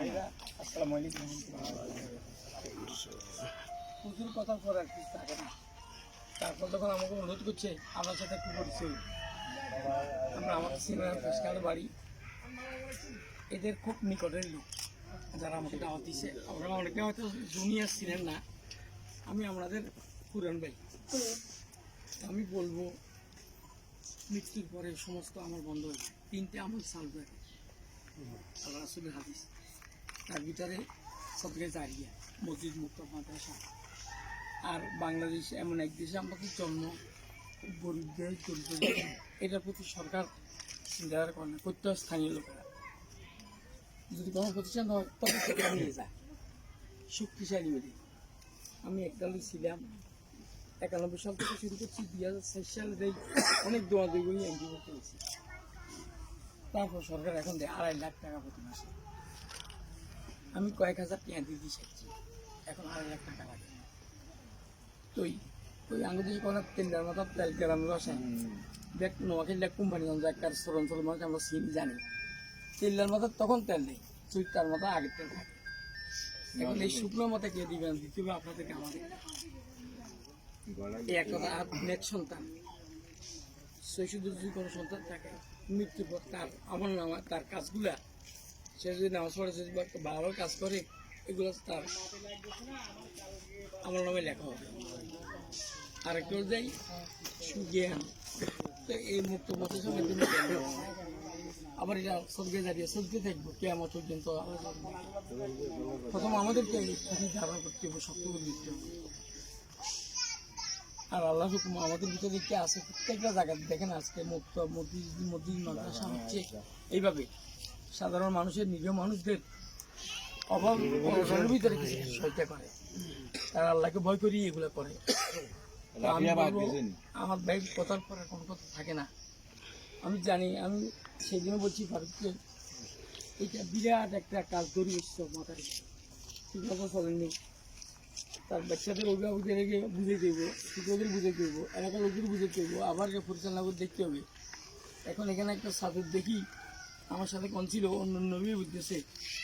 ভাইরা, আসসালামু আলাইকুম। প্রচুর কথা পর আর কিছু থাকে না। তারপর যখন আমাকে অনুরোধ করছে আমার সাথে একটু পরিচয় আমরা আমাদের সিনেমার ফেসকার বাড়ি। এদের খুব নিকটের লোক, যারা আমাকে দাওয়াত দিছে। আমরা অনেকে হয়তো জুনিয়র ছিলেন না। আমি আমাদের পুরান ভাই। আমি বলব, মৃত্যুর পরে সমস্ত আমার বন্ধ হয়ে যায়। তিনটে আমল সালবে আল্লাহ রাসুলের হাদিস। ভিতরে সবকে জারিয়া মসজিদ মুক্ত মাদ্রাসা। আর বাংলাদেশ এমন এক দেশে আমাদের জন্ম গরিবদের দরিদ্রদের এটার প্রতি সরকার চিন্তা করে না প্রত্যেক স্থানীয় লোকেরা যদি কোনো প্রতিষ্ঠান হয় তবে সেটা নিয়ে যায়। শক্তিশালী বলে আমি একদলে ছিলাম, একানব্বই সাল থেকে শুরু করছি দুই হাজার ষাট সালে দেই অনেক দোয়া বই এনজিও করেছি। তারপর সরকার এখন দেয় আড়াই লাখ টাকা প্রতি মাসে। আমি কয়েক হাজার টাকা দিয়ে দিয়ে শিখছি এখন আড়াই লাখ টাকা লাগে। তুই ওই আঙুলি কোনো তিনটার মতো তেল গ্রাম রসে। দেখ নোয়াখালী দেখ কোম্পানি একটা সরঞ্চল মানুষ আমরা সিন জানি। তেলের মতো তখন তেল নেই চুইটার মতো আগের তেল থাকে এখন এই শুকনো মতো কে দিবেন দিতে হবে আপনাদেরকে আমাদের। একটা আর নেট সন্তান। শৈশব যদি কোনো সন্তান থাকে মৃত্যুর পর তার আমার নামা তার কাজগুলা সে যদি নামাজ পড়ে যদি একটা ভালো কাজ করে, এগুলো তার আমার নামে লেখা হবে। আরেকটা যাই সুজ্ঞান। তো এই মুক্ত সঙ্গে তুমি আবার এটা সবকে দাঁড়িয়ে সবকে থাকব কেমন পর্যন্ত। প্রথম আমাদেরকে ধারণা করতে হবে, শক্ত করে দিতে হবে। আর আল্লাহ হুকুম আমাদের ভিতরে কি আছে, প্রত্যেকটা জায়গাতে দেখেন আজকে মুক্ত মসজিদ মসজিদ, মাদ্রাসা হচ্ছে এইভাবে। সাধারণ মানুষের নিরীহ মানুষদের অভাব অনটনের ভিতরে কিছু সহায়তা করে। তারা আল্লাহকে ভয় করি এগুলো করে। আমার ব্যাগ কথার পরে কোনো কথা থাকে না। আমি জানি আমি সেদিনও বলছি ফারুককে এটা বিরাট একটা কাজ দৌড়ি এসছে মাথায় ঠিক মতো চলেননি তার বাচ্চাদের অভিভাবকদেরকে বুঝে দেবো শিক্ষকদের বুঝে দেবো এলাকার লোকদের বুঝে দেবো আবার যে পরিচালনা করে দেখতে হবে। এখন এখানে একটা সাদের দেখি আমার সাথে কোন ছিল, অন্য নবী বুঝতেছে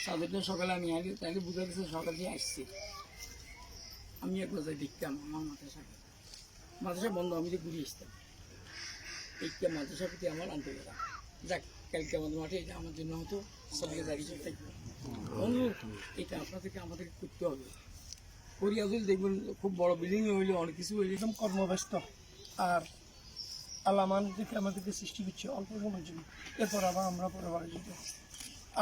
সাদেরটা সকালে আমি আগে তাকে দিচ্ছে সকালে আসছে। আমি এক কথায় দেখতাম, আমার মাদ্রাসা মাদ্রাসা বন্ধ, আমি যে ঘুরে আসতাম। এইটা মাদ্রাসার প্রতি আমার আনতে আন্তরিকতা। যাক, কালকে আমাদের মাঠে এটা আমার জন্য হয়তো সবাইকে দাঁড়িয়ে থাকবে। অনুরোধ এটা আপনাদেরকে আমাদেরকে করতে হবে। করিয়া যদি দেখবেন, খুব বড় বিল্ডিং হইলে, অনেক কিছু হইলে, একদম কর্মব্যস্ত। আর আল্লাহ আমাদেরকে আমাদেরকে সৃষ্টি করছে অল্প সময়ের জন্য। এরপর আবার আমরা পরবারে যেতে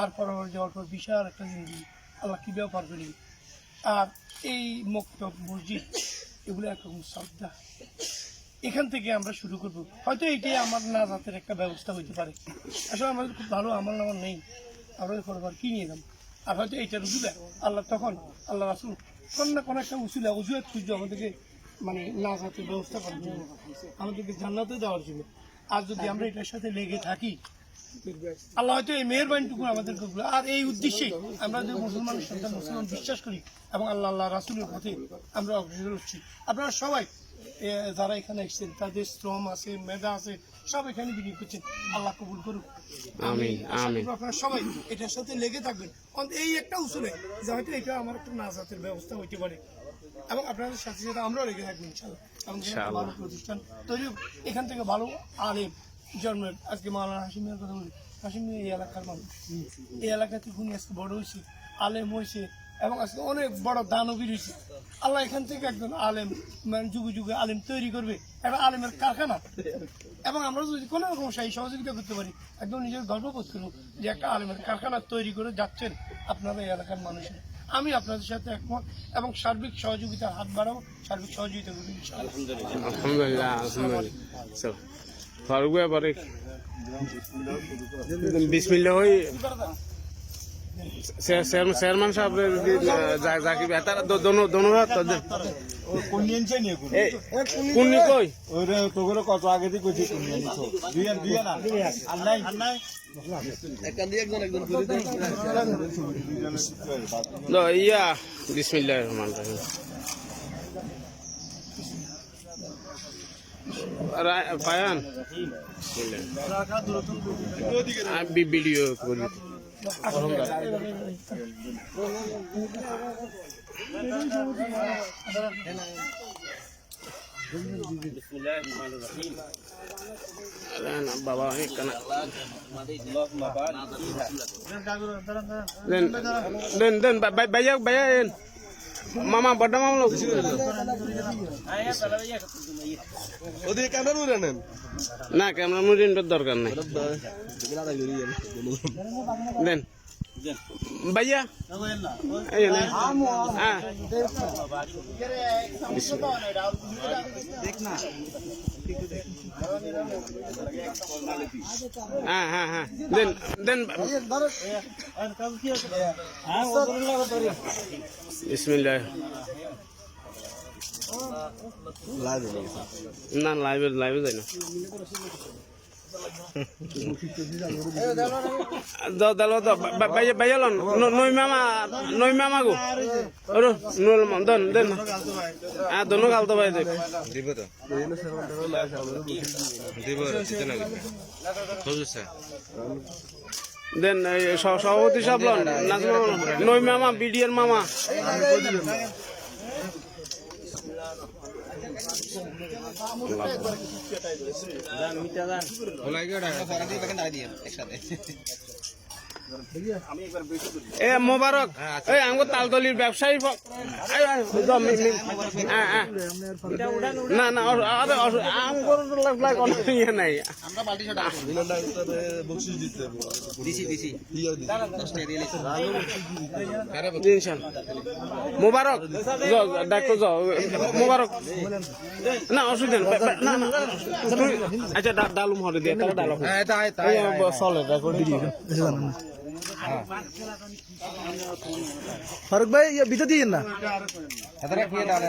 আর পরবারে যাওয়ার পর বিশাল একটা জিন্দগি। আল্লাহ কীভাবে পার করি আর এই মুক্ত মসজিদ, এগুলো একরকম শ্রদ্ধা। এখান থেকে আমরা শুরু করব। হয়তো এটাই আমার নাজাতের একটা ব্যবস্থা হইতে পারে। আসলে আমাদের খুব ভালো আমার নামার নেই। আমরা পরবার কি নিয়ে এলাম আর হয়তো এইটার উজুলে আল্লাহ তখন, আল্লাহ রাসুল, কোন না কোনো একটা উসুলে উজুয়াত খুঁজছে আমাদেরকে মানে না নাজাতের ব্যবস্থা করার জন্য আমাদেরকে জান্নাতে দেওয়ার জন্য। আর যদি আমরা এটার সাথে লেগে থাকি আল্লাহ হয়তো এই মেহরবানিটুকু আমাদেরকে করবে। আর এই উদ্দেশ্যে আমরা যে মুসলমান সন্তান মুসলমান বিশ্বাস করি এবং আল্লাহ আল্লাহ রাসুলের পথে আমরা অগ্রসর হচ্ছি। আপনারা সবাই যারা এখানে এসেছেন তাদের শ্রম আছে মেধা আছে সব এখানে বিনিয়োগ করছেন। আল্লাহ কবুল করুক। আমি আপনারা সবাই এটার সাথে লেগে থাকবেন। এই একটা উসুলে যে হয়তো এটা আমার একটা নাজাতের ব্যবস্থা হইতে পারে। এবং আপনাদের সাথে সাথে আমরাও লেগে থাকব ইনশাল্লাহ এবং ভালো প্রতিষ্ঠান তৈরি এখান থেকে ভালো আলেম জন্মের। আজকে মাওলানা হাসিমিয়ার কথা বলি। হাসিমি এই এলাকার মানুষ। এই এলাকাতে খুনি আজকে বড় হয়েছে আলেম হয়েছে এবং আজকে অনেক বড় দানবীর হয়েছে। আল্লাহ এখান থেকে একজন আলেম মানে যুগে যুগে আলেম তৈরি করবে। একটা আলেমের কারখানা। এবং আমরা যদি কোনো রকম সেই সহযোগিতা করতে পারি একদম নিজের গর্ববোধ করব যে একটা আলেমের কারখানা তৈরি করে যাচ্ছেন আপনারা এই এলাকার মানুষের। আমি আপনাদের সাথে একমত এবং সার্বিক সহযোগিতার হাত বাড়াবো সার্বিক সহযোগিতা করব আলহামদুলিল্লাহ আলহামদুলিল্লাহ ফারুক ভাই পরে বিসমিল্লা ওই চেয়ারম্যান সাহেব জাকির ভাই তারা দোনো দোনো কোন নিয়েছে নিয়ে কোন কোন কই? ওরে তোগুলো কত আগে থেকে কইছি ইয়া বিসমিল্লাহ রহমান রহিম। বিসমিল্লাহ। আমি ভিডিও করি। Ayan, bawa ini kena. Den, pada mama lo. ওদিকে ক্যামেরা উড়ে নেন না ক্যামেরা মুড়ির দরকার নাই দেন ভাইয়া এই নে হ্যাঁ হ্যাঁ হ্যাঁ হ্যাঁ দেন দেন বিসমিল্লাহ না লাইভে লাইভে যাই না দাও দাও দাও বাইয়া বাইয়া লন। নই মামা নই মামা গো ওরো নুল দেন দেন। হ্যাঁ দোনো গাল তো ভাই দেখ দিব তো। দিব দিতে না বুঝছে দেন সভাপতি সব লন নাজমা নই মামা বিডিএর মামা ওলাই গেড়া সারা দিয়ে বাকি দাঁড়িয়ে দিয়ে একসাথে। এ মোবারক। এই আমগো তালতলির ব্যবসায়ী। না না অস- আরে আমগোর লাগ কোনো ইয়ে নাই। দিতে দিছি দিছি মোবারক যাও ডাক্তার যাও মোবারক। না অসুবিধা না না। আচ্ছা ডালুম হরে দিয়ে তাহলে হ্যাঁ চলে দেখো ফারুক ভাই ইয়ে বিতে দিয়েন না। এতটা কি দাঁড়ে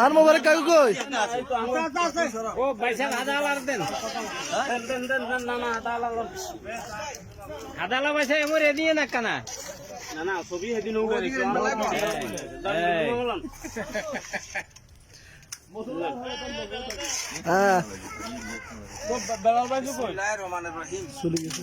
আর মোবাইল কাকু কই ও পয়সা আধা না না আধা আলার আদালা পয়সা এমন ভাই কই চলে গেছে